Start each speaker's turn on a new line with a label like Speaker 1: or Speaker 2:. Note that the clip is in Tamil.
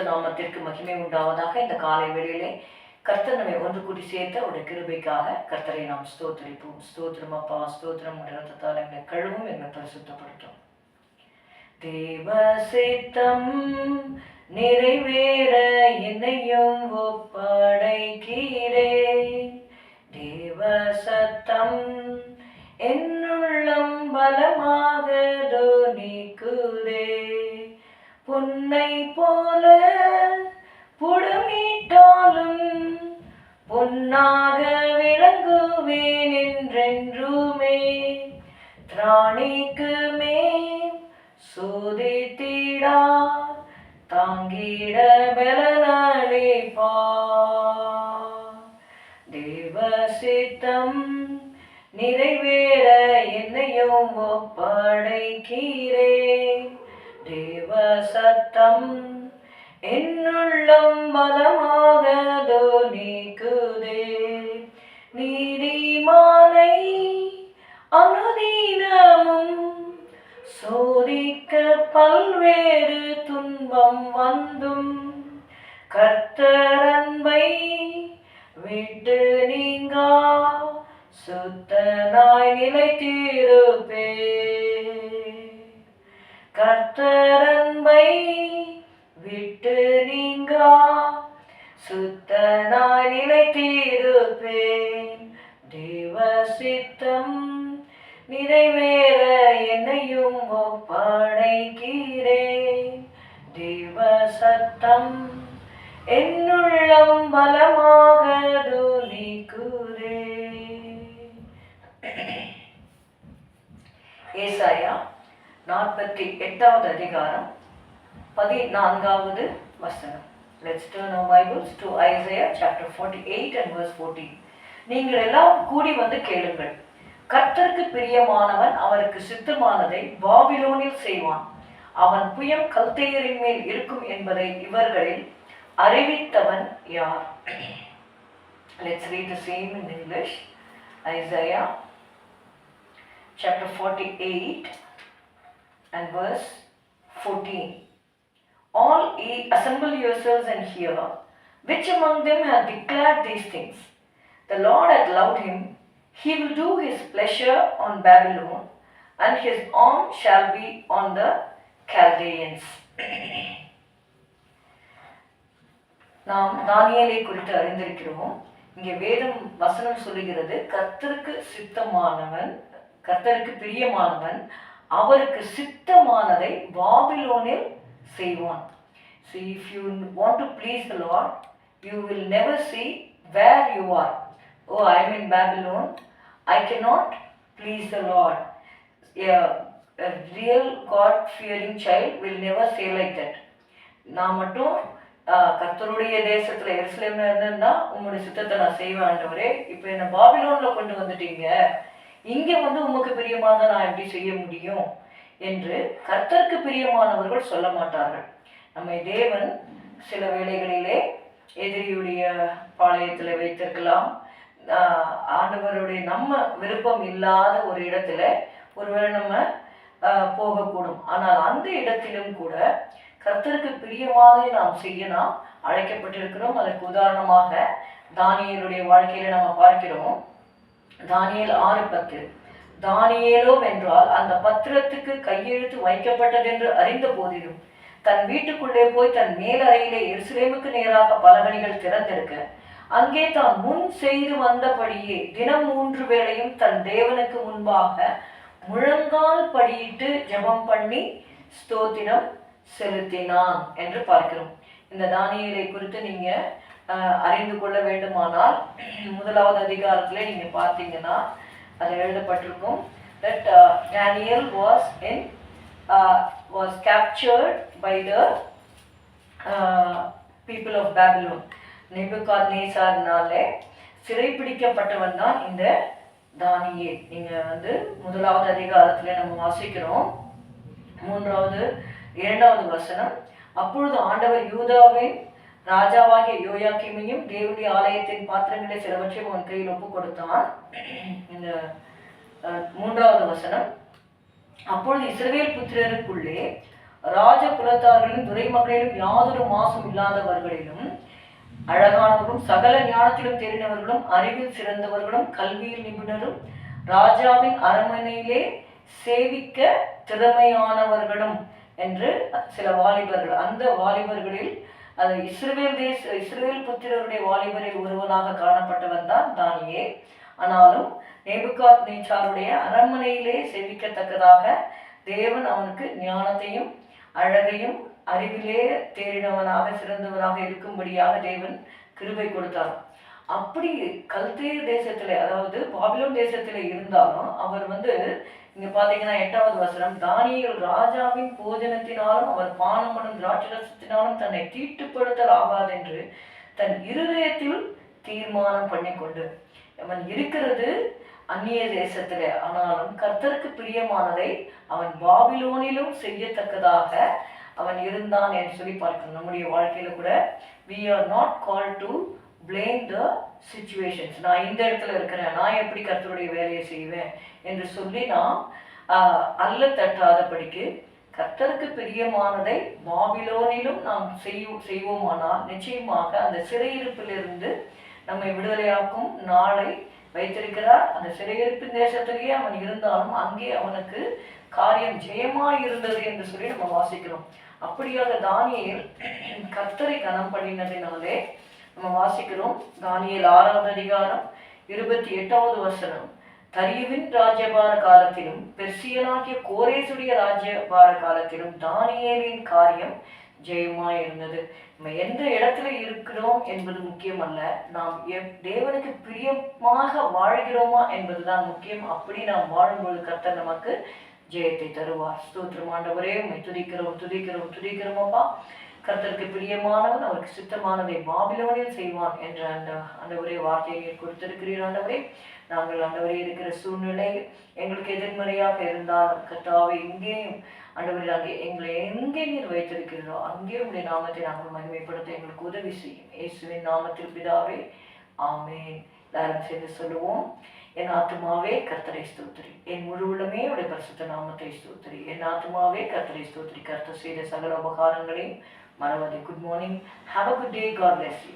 Speaker 1: பரிசுத்த நாமத்திற்கு மகிமை உண்டாவதாக இந்த காலை வேளையிலே கர்த்தர் நம்மை ஒன்று கூடி சேர்த்த ஒரு கிருபைக்காக கர்த்தரை நாம் ஸ்தோத்திரிப்போம். ஸ்தோத்திரம் அப்பா ஸ்தோத்திரம். உடைய எங்களை கழுவும் எங்களை பரிசுத்தப்படுத்தும். தேவ சித்தம் நிறைவேற என்னையும் ஒப்படை பொன்னாக விளங்குவேன் என்றென்றுமே. திராணிக்கு மேல் சோதித்திடா தாங்கிட பலனளிப்பா தேவசித்தம் நிறைவேற என்னையும் ஒப்படைக்கிறேன். தேவசத்தம் சத்தம் என்னுள்ளம் பலமாக தோனிக்குதே நீதிமானை அனுதீனமும் சோதிக்க பல்வேறு துன்பம் வந்தும் கர்த்தரன்பை விட்டு நீங்கா சுத்தனாய் நிலைத்திருப்பே. கர்த்தரன்பை விட்டு நீங்கா. சுத்தனாய் நிலைத்திருப்பேன். தேவ சித்தம் நிறைவேற என்னையும் ஒப்படைக்கிறேன். தேவ சத்தம் என்னுள்ளம் பலமாக துணிக்குதே ஏசாயா நாற்பத்தி எட்டாவது அதிகாரம் பதினான்காவது வசனம். Let's turn our Bibles to Isaiah chapter forty eight and verse fourteen நீங்கள் எல்லாம் கூடி வந்து கேளுங்கள். கர்த்தருக்கு பிரியமானவன் அவருக்கு சித்தமானதை பாபிலோனில் செய்வான். அவன் புயம் கல்தையரின் மேல் இருக்கும் என்பதை இவர்களில் அறிவித்தவன் யார்? Let's read the same in English Isaiah chapter 48 and verse 14 all ye assemble yourselves and hear which among them hath declared these things the lord hath loved him he will do his pleasure on babylon and his arm shall be on the chaldeans நாம் தானியலை குறித்து அறிந்திருக்கிறோம் இங்கே வேதம் வசனம் சொல்லுகிறது கர்த்தருக்கு சித்தமானவன் கர்த்தருக்கு பிரியமானவன் அவருக்கு சித்தமானதை பாபிலோனில் செய்வோம் so if you want to please the Lord you will never see where you are oh I mean Babylon I can not please the Lord real God fearing child will never say like that நான் மட்டும் கர்த்தருடைய தேசத்தில் எருசலேமில் இருந்திருந்தா உங்களுடைய சித்தத்தை நான் செய்வேன் இப்போ என்னை பாபிலோனில் கொண்டு வந்துட்டீங்க இங்கே வந்து உமக்கு பிரியமாக நான் எப்படி செய்ய முடியும் என்று கர்த்தருக்கு பிரியமானவர்கள் சொல்ல மாட்டார்கள். நம்மை தேவன் சில வேளைகளிலே எதிரியுடைய பாளையத்தில் வைத்திருக்கலாம். ஆண்டவருடைய நம்ம விருப்பம் இல்லாத ஒரு இடத்துல ஒருவேளை நம்ம போகக்கூடும். ஆனால் அந்த இடத்திலும் கூட கர்த்தருக்கு பிரியமானதை நாம் செய்ய நாம் அழைக்கப்பட்டிருக்கிறோம். அதற்கு உதாரணமாக தானியலுடைய வாழ்க்கையில நம்ம பார்க்கிறோம். தானியல் ஆறு பத்து. தானியேலோ என்றால் அந்த பத்திரத்துக்கு கையெழுத்து வைக்கப்பட்டதென்று அறிந்த போதிலும் தன் வீட்டுக்குள்ளே போய் தன் மேலறையிலே எருசலேமுக்கு நேராக பலகணிகள் திறந்திருக்க அங்கே தான் முன் செய்து வந்தபடியே தினம் மூன்று வேளையும் தன் தேவனுக்கு முன்பாக முழங்கால் படியிட்டு ஜெபம் பண்ணி ஸ்தோத்திரம் செலுத்தினான் என்று பார்க்கிறோம். இந்த தானியலை குறித்து நீங்க அறிந்து கொள்ள வேண்டுமானால் முதலாவது அதிகாரத்துல நீங்க பார்த்தீங்கன்னா அதில் எழுதப்பட்டிருக்கும். That Daniel uh, was in was captured uh, by the people of Babylon uh, நெபுகாத் நேசார்னாலே சிறைப்பிடிக்கப்பட்டவன் தான் இந்த தானியே நீங்கள் வந்து முதலாவது அதிகாரத்தில் நம்ம வாசிக்கிறோம். மூன்றாவது இரண்டாவது வசனம். அப்பொழுது ஆண்டவர் யூதாவின் ராஜாவாகிய யோயாக்கிமையும் தேவனுடைய ஆலயத்தின் பாத்திரங்களை சிலவற்றையும் அவன் கையில் ஒப்பு கொடுத்தான் இந்த மூன்றாவது வசனம். அப்பொழுது இஸ்ரவேல் புத்திரருக்குள்ளே ராஜ குலத்தார்களிலும் துறை மக்களிலும் யாதொரு மாசும் இல்லாதவர்களிலும் அழகானவர்களும் சகல ஞானத்திலும் தெரிந்தவர்களும் அறிவில் சிறந்தவர்களும் கல்வியில் நிபுணரும் ராஜாவின் அரண்மனையிலே சேவிக்க திறமையானவர்களும் என்று சில வாலிபர்கள் அந்த வாலிபர்களில் அது இஸ்ரேல் தேச இஸ்ரேல் புத்திரருடைய வாலிபரில் ஒருவனாக காணப்பட்டவன் தான் தானியே. ஆனாலும் நேபுகாத் நேச்சாருடைய அரண்மனையிலே செவிக்கத்தக்கதாக தேவன் அவனுக்கு ஞானத்தையும் அழகையும் அறிவிலே தேறினவனாக சிறந்தவனாக இருக்கும்படியாக தேவன் கிருபை கொடுத்தார். அப்படி கல்தே தேசத்துல அதாவது பாபிலோன் தேசத்துல இருந்தாலும் அவர் வந்து இங்க பாத்தீங்கன்னா எட்டாவது வசனம் தானியல் ராஜாவின் போஜனத்தினாலும் அவர் பானம் பண்ணும் திராட்சரசத்தினாலும் தன்னை தீட்டுப்படுத்தலாகாது என்று தன் இருதயத்தில் தீர்மானம் பண்ணி கொண்டு அவன் இருக்கிறது அந்நிய தேசத்துல ஆனாலும் கர்த்தருக்கு பிரியமானதை அவன் பாபிலோனிலும் செய்யத்தக்கதாக அவன் இருந்தான் என்று சொல்லி பார்க்கணும். நம்முடைய வாழ்க்கையில கூட we are not called to blame the situations நான் இந்த இடத்துல இருக்கிறேன். நான் எப்படி கர்த்தருடைய வேலையை செய்வேன் என்று சொல்லி நாம் அல்ல தட்டாதபடிக்கு கர்த்தருக்கு பிரியமானதை பாபிலோனிலும் நாம் செய்யும் செய்வோமானால் நிச்சயமாக அந்த சிறையிருப்பிலிருந்து நம்மை விடுதலையாக்கும் நாளை வைத்திருக்கிறார். அந்த சிறையிருப்பின் தேசத்திலேயே அவன் இருந்தாலும் அங்கே அவனுக்கு காரியம் ஜெயமாக இருந்தது என்று சொல்லி நம்ம வாசிக்கிறோம். அப்படியாக தானியில் கர்த்தரை கனம் பண்ணினதினாலே நம்ம வாசிக்கிறோம் தானியல் ஆறாவது அதிகாரம் இருபத்தி எட்டாவது வசனம். தரியுவின் ராஜ்யபார காலத்திலும் பெர்சியனாகிய கோரேசுடைய ராஜ்யபார காலத்திலும் தானியலின் காரியம் ஜெயமா இருந்தது. நம்ம எந்த இடத்துல இருக்கிறோம் என்பது முக்கியம் அல்ல நாம் எப்- தேவனுக்கு பிரியமாக வாழ்கிறோமா என்பதுதான் முக்கியம். அப்படி நாம் வாழும்பொழுது கர்த்தர் நமக்கு ஜெயத்தை தருவார். ஸ்தோத்திரமாண்டவரே உண்மை துதிக்கிறோம் துதிக்கிறோம் துதிக்கிறோம் அப்பா. கர்த்தருக்கு பிரியமானவன் அவருக்கு சித்தமானதை பாபிலோனில் செய்வான் என்ற அந்த ஆண்டவரே வார்த்தையை கொடுத்திருக்கிறீர் ஆண்டவரே. நாங்கள் ஆண்டவரே இருக்கிற சூழ்நிலை எங்களுக்கு எதிர்மறையாக இருந்தால் கர்த்தாவை இங்கேயும் ஆண்டவரே அங்கே எங்களை எங்கே நீர் வைத்திருக்கிறீரோ அங்கே உடைய நாமத்தை நாங்கள் மகிமைப்படுத்த எங்களுக்கு உதவி செய்யும். இயேசுவின் நாமத்தில் பிதாவே ஆமேன். எல்லாரும் சேர்ந்து சொல்லுவோம் என் ஆத்மாவே கர்த்தரை ஸ்தோத்திரி. என் முழு உள்ளமே உடைய பரிசுத்த நாமத்தை ஸ்தோத்திரி. என் ஆத்மாவே கர்த்தரை ஸ்தோத்திரி. கர்த்தர் செய்த சகல உபகாரங்களையும் Maravati, good morning. Have a good day. God bless you.